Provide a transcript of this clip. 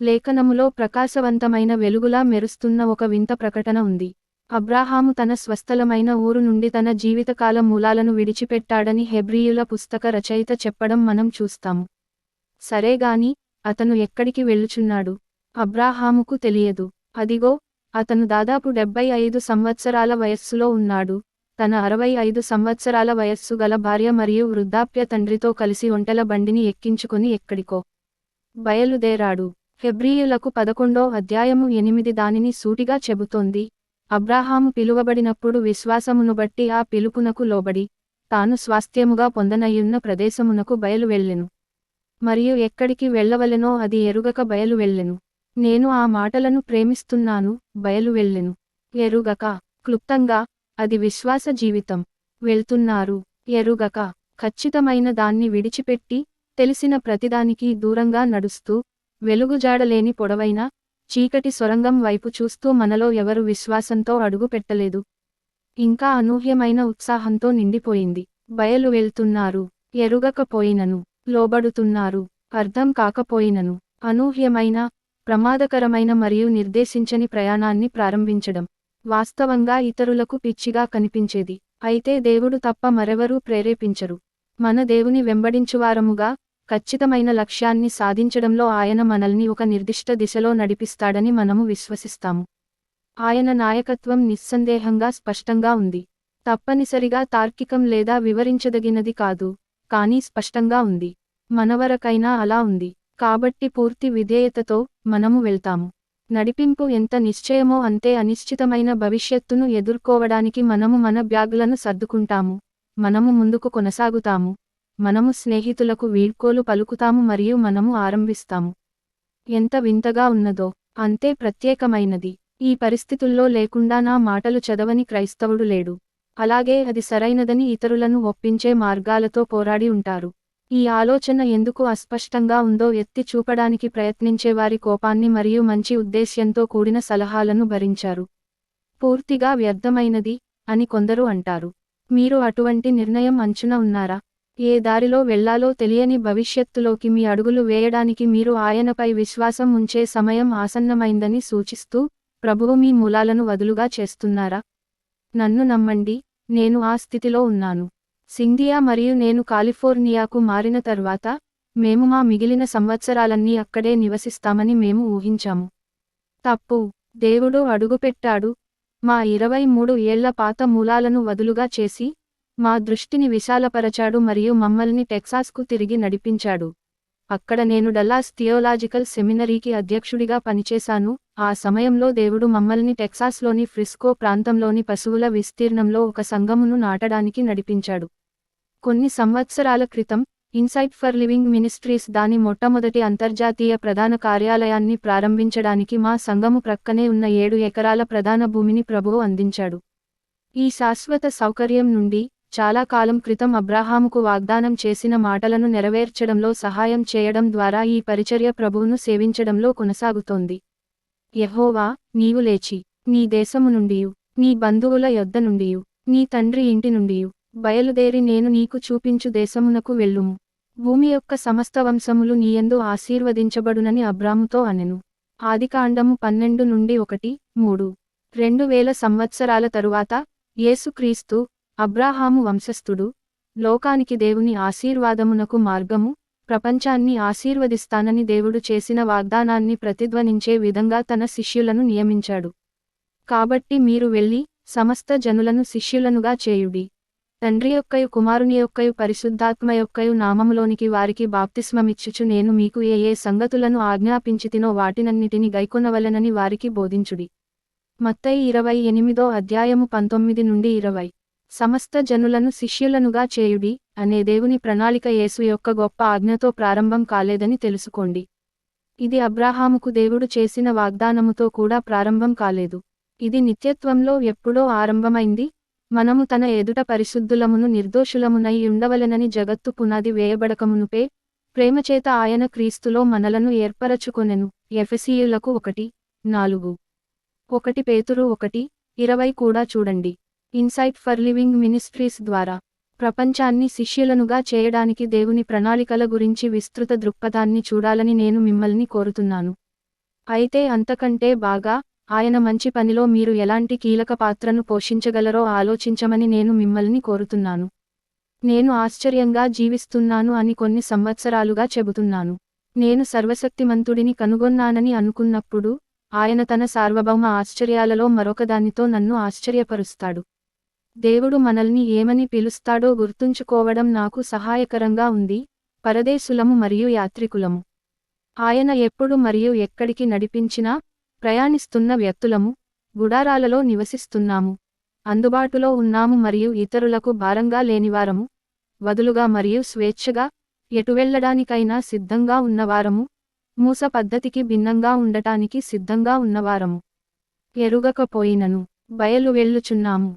లేఖనములో ప్రకాశవంతమైన వెలుగులా మెరుస్తున్న ఒక వింత ప్రకటన ఉంది. అబ్రాహాము తన స్వస్థలమైన ఊరు నుండి తన జీవితకాల మూలాలను విడిచిపెట్టాడని హెబ్రీయుల పుస్తక రచయిత చెప్పడం మనం చూస్తాము. సరేగాని అతను ఎక్కడికి వెళ్ళుచున్నాడు? అబ్రాహాముకు తెలియదు. అదిగో అతను దాదాపు డెబ్బై ఐదు సంవత్సరాల వయస్సులో ఉన్నాడు. తన అరవై ఐదు సంవత్సరాల వయస్సు గల భార్య మరియు వృద్ధాప్య తండ్రితో కలిసి ఒంటెల బండిని ఎక్కించుకుని ఎక్కడికో బయలుదేరాడు. హెబ్రీయులకు పదకొండో అధ్యాయము ఎనిమిది దానిని సూటిగా చెబుతోంది. అబ్రాహాము పిలువబడినప్పుడు విశ్వాసమును బట్టి ఆ పిలుపునకు లోబడి తాను స్వాస్థ్యముగా పొందనయ్యున్న ప్రదేశమునకు బయలు వెళ్ళెను మరియు ఎక్కడికి వెళ్ళవలెనో అది ఎరుగక బయలు వెళ్ళెను నేను ఆ మాటలను ప్రేమిస్తున్నాను బయలు వెళ్ళెను ఎరుగక క్లుప్తంగా అది విశ్వాస జీవితం. వెళ్తున్నారు ఎరుగక ఖచ్చితమైన దాన్ని విడిచిపెట్టి తెలిసిన ప్రతిదానికి దూరంగా నడుస్తూ వెలుగుజాడలేని పొడవైన చీకటి సొరంగం వైపు చూస్తూ మనలో ఎవరు విశ్వాసంతో అడుగు పెట్టలేదు. ఇంకా అనూహ్యమైన ఉత్సాహంతో నిండిపోయింది. బయలు వెళ్తున్నారు. ఎరుగకపోయినను. లోబడుతున్నారు. అర్థం కాకపోయినను. అనూహ్యమైన ప్రమాదకరమైన మరియు నిర్దేశించని ప్రయాణాన్ని ప్రారంభించడం. వాస్తవంగా ఇతరులకు పిచ్చిగా కనిపించేది. అయితే దేవుడు తప్ప మరెవరూ ప్రేరేపించరు. మన దేవుని వెంబడించువారముగా ఖచ్చితమైన లక్ష్యాన్ని సాధించడంలో ఆయన మనల్ని ఒక నిర్దిష్ట దిశలో నడిపిస్తాడని మనము విశ్వసిస్తాము. ఆయన నాయకత్వం నిస్సందేహంగా స్పష్టంగా ఉంది. తప్పనిసరిగా తార్కికం లేదా వివరించదగినది కాదు కానీ స్పష్టంగా ఉంది. మనవరకైనా అలా ఉంది. కాబట్టి పూర్తి విధేయతతో మనము వెళ్తాము. నడిపింపు ఎంత నిశ్చయమో అంతే అనిశ్చితమైన భవిష్యత్తును ఎదుర్కోవడానికి మనము మన బ్యాగులను సర్దుకుంటాము. మనము ముందుకు కొనసాగుతాము. మనము స్నేహితులకు వీడ్కోలు పలుకుతాము మరియు మనము ఆరంభిస్తాము. ఎంత వింతగా ఉన్నదో అంతే ప్రత్యేకమైనది. ఈ పరిస్థితుల్లో లేకుండా నా మాటలు చదవని క్రైస్తవుడు లేడు. అలాగే అది సరైనదని ఇతరులను ఒప్పించే మార్గాలతో పోరాడి ఉంటారు. ఈ ఆలోచన ఎందుకు అస్పష్టంగా ఉందో ఎత్తి చూపడానికి ప్రయత్నించే వారి కోపాన్ని మరియు మంచి ఉద్దేశ్యంతో కూడిన సలహాలను భరించారు. పూర్తిగా వ్యర్థమైనది అని కొందరు అంటారు. మీరు అటువంటి నిర్ణయం అంచున ఉన్నారా? ఏ దారిలో వెళ్ళాలో తెలియని భవిష్యత్తులోకి మీ అడుగులు వేయడానికి మీరు ఆయనపై విశ్వాసం ఉంచే సమయం ఆసన్నమైందని సూచిస్తూ ప్రభువు మీ మూలాలను వదులుగా చేస్తున్నారా? నన్ను నమ్మండి నేను ఆ స్థితిలో ఉన్నాను. సింధియా మరియు నేను కాలిఫోర్నియాకు మారిన తర్వాత మేము మా మిగిలిన సంవత్సరాలన్నీ అక్కడే నివసిస్తామని మేము ఊహించాము. తప్పు దేవుడు అడుగుపెట్టాడు. మా ఇరవై మూడు ఏళ్ళ పాత మూలాలను వదులుగా చేసి మా దృష్టిని విశాలపరచాడు మరియు మమ్మల్ని టెక్సాస్కు తిరిగి నడిపించాడు. అక్కడ నేను డల్లాస్ థియోలాజికల్ సెమినరీకి అధ్యక్షుడిగా పనిచేశాను. ఆ సమయంలో దేవుడు మమ్మల్ని టెక్సాస్లోని ఫ్రిస్కో ప్రాంతంలోని పశువుల విస్తీర్ణంలో ఒక సంఘమును నాటడానికి నడిపించాడు. కొన్ని సంవత్సరాల క్రితం ఇన్సైట్ ఫర్ లివింగ్ మినిస్ట్రీస్ దాని మొట్టమొదటి అంతర్జాతీయ ప్రధాన కార్యాలయాన్ని ప్రారంభించడానికి మా సంఘము ప్రక్కనే ఉన్న ఏడు ఎకరాల ప్రధాన భూమిని ప్రభువు అందించాడు. ఈ శాశ్వత సౌకర్యం నుండి చాలా కాలం క్రితం అబ్రాహాముకు వాగ్దానం చేసిన మాటలను నెరవేర్చడంలో సహాయం చేయడం ద్వారా ఈ పరిచర్య ప్రభువును సేవించడంలో కొనసాగుతోంది. యహోవా నీవు లేచి నీ దేశము నుండియు నీ బంధువుల యొద్ద నుండియు నీ తండ్రి ఇంటి నుండియు బయలుదేరి నేను నీకు చూపించు దేశమునకు వెళ్ళుము. భూమి యొక్క సమస్త వంశములు నీయందు ఆశీర్వదించబడునని అబ్రాముతో అనెను. ఆదికాండము పన్నెండు నుండి ఒకటి మూడు రెండు వేల సంవత్సరాల తరువాత యేసుక్రీస్తు అబ్రాహాము వంశస్థుడు లోకానికి దేవుని ఆశీర్వాదమునకు మార్గము ప్రపంచాన్ని ఆశీర్వదిస్తానని దేవుడు చేసిన వాగ్దానాన్ని ప్రతిధ్వనించే విధంగా తన శిష్యులను నియమించాడు. కాబట్టి మీరు వెళ్ళి సమస్త జనులను శిష్యులనుగా చేయుడి. తండ్రి యొక్కయు కుమారుని యొక్కయు పరిశుద్ధాత్మ యొక్కయు నామములోనికి వారికి బాప్తిస్మమిచ్చుచు నేను మీకు ఏ ఏ సంగతులను ఆజ్ఞాపించితినో వాటినన్నిటిని గైకొనవలెనని వారికి బోధించుడి. మత్తయి ఇరవై ఎనిమిదో అధ్యాయము పంతొమ్మిది నుండి ఇరవై. సమస్త జనులను శిష్యులనుగా చేయుడి అనే దేవుని ప్రణాళిక యేసు యొక్క గొప్ప ఆజ్ఞతో ప్రారంభం కాలేదని తెలుసుకోండి. ఇది అబ్రాహాముకు దేవుడు చేసిన వాగ్దానముతో కూడా ప్రారంభం కాలేదు. ఇది నిత్యత్వంలో ఎప్పుడో ఆరంభమైంది. మనము తన ఎదుట పరిశుద్ధులమును నిర్దోషులమునై ఉండవలెనని జగత్తు పునాది వేయబడకమునుపే ప్రేమచేత ఆయన క్రీస్తులో మనలను ఏర్పరచుకొనెను. ఎఫెసీయులకు ఒకటి నాలుగు. ఒకటి పేతురు ఒకటి ఇరవై కూడా చూడండి. ఇన్సైట్ ఫర్ లివింగ్ మినిస్ట్రీస్ ద్వారా. ప్రపంచాన్ని శిష్యులనుగా చేయడానికి దేవుని ప్రణాళికల గురించి విస్తృత దృక్పథాన్ని చూడాలని నేను మిమ్మల్ని కోరుతున్నాను. అయితే అంతకంటే బాగా ఆయన మంచి పనిలో మీరు ఎలాంటి కీలక పాత్రను పోషించగలరో ఆలోచించమని నేను మిమ్మల్ని కోరుతున్నాను. నేను ఆశ్చర్యంగా జీవిస్తున్నాను అని కొన్ని సంవత్సరాలుగా చెబుతున్నాను. నేను సర్వశక్తిమంతుడిని కనుగొన్నానని అనుకున్నప్పుడు ఆయన తన సార్వభౌమ ఆశ్చర్యాలలో మరొకదానితో నన్ను ఆశ్చర్యపరుస్తాడు. దేవుడు మనల్ని ఏమని పిలుస్తాడో గుర్తుంచుకోవడం నాకు సహాయకరంగా ఉంది పరదేశులము మరియు యాత్రికులము. ఆయన ఎప్పుడు మరియు ఎక్కడికి నడిపించినా ప్రయాణిస్తున్న వ్యక్తులము గుడారాలలో నివసిస్తున్నాము. అందుబాటులో ఉన్నాము మరియు ఇతరులకు భారంగా లేనివారము వదులుగా మరియు స్వేచ్ఛగా ఎటు వెళ్ళడానికైనా సిద్ధంగా ఉన్నవారము మూస పద్ధతికి భిన్నంగా ఉండటానికి సిద్ధంగా ఉన్నవారము. ఎరుగకపోయినను బయలు వెళ్ళుచున్నాము.